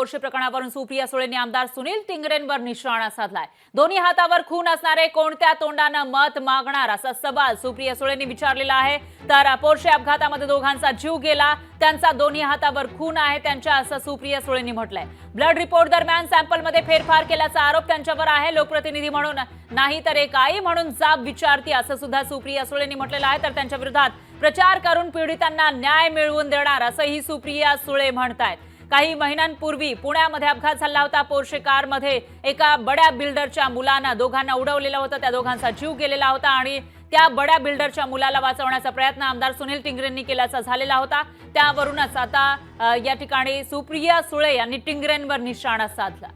Porsche प्रकरणावरून सुप्रिया सुळेंनी आमदार सुनील टिंगरेंवर निशाणा साधलाय. दोन्ही हातावर खून असणारे कोणत्या तोंडानं मत मागणार असा सवाल सुप्रिया सुळेंनी विचारलेला आहे. तर पोर्शे अपघातामध्ये दोघांचा जीव गेला त्यांचा दोन्ही हातावर खून आहे त्यांच्या असं सुप्रिया सुळेंनी म्हटलंय. ब्लड रिपोर्ट दरम्यान सॅम्पलमध्ये फेरफार केल्याचा आरोप त्यांच्यावर आहे. लोकप्रतिनिधी म्हणून नाही तर एक आई म्हणून जाब विचारती असं सुद्धा सुप्रिया सुळेंनी म्हटलेलं आहे. तर त्यांच्या विरोधात प्रचार करून पीडितांना न्याय मिळवून देणार असंही सुप्रिया सुळे म्हणतायत. काही महिन्यांपूर्वी पुण्यामध्ये अपघात झाला होता. पोर्शे कारमध्ये एका बड्या बिल्डरच्या मुलांना दोघांना उडवलेलं होतं. त्या दोघांचा जीव गेलेला होता आणि त्या बड्या बिल्डरच्या मुलाला वाचवण्याचा प्रयत्न आमदार सुनील टिंगरेंनी केल्याचा झालेला होता. त्यावरूनच आता या ठिकाणी सुप्रिया सुळे यांनी टिंगरेंवर निशाणा साधला.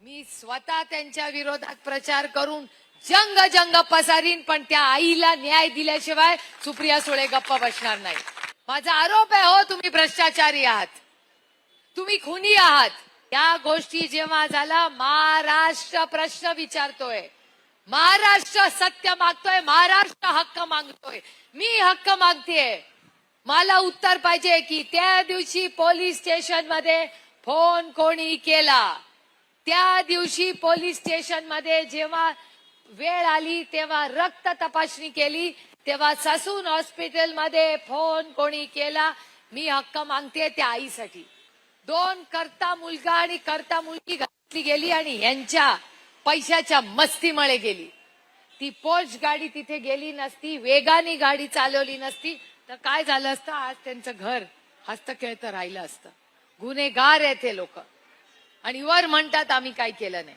मी स्वतः त्यांच्या विरोधात प्रचार करून जंग जंग पसारीन पण त्या आईला न्याय दिल्याशिवाय सुप्रिया सुळे गप्प बसणार नाही. माझा आरोप आहे हो तुम्ही भ्रष्टाचारी आहात. तुम्ही खुनी आहात. या गोष्टी जेव्हा झाला महाराष्ट्र प्रश्न विचारतोय. महाराष्ट्र सत्य मागतोय महाराष्ट्र हक्क मागतोय. मी हक्क मागतेय. मला उत्तर पाहिजे की त्या दिवशी पोलीस स्टेशनमध्ये फोन कोणी केला? त्या दिवशी पोलीस स्टेशनमध्ये जेव्हा वेळ आली तेव्हा रक्त तपासणी केली तेव्हा ससून हॉस्पिटलमध्ये फोन कोणी केला मी हक्क मागते त्या आईसाठी. दोन करता मुलगा आणि करता मुलगी घातली गेली आणि यांच्या पैशाच्या मस्तीमुळे गेली. ती पोच गाडी तिथे गेली नसती वेगाने गाडी चालवली नसती. तर काय झालं असतं? आज त्यांचं घर हस्तखेळतं राहिलं असतं. गुन्हेगार आहे ते लोक. आणि वर म्हणतात आम्ही काय केलं नाही.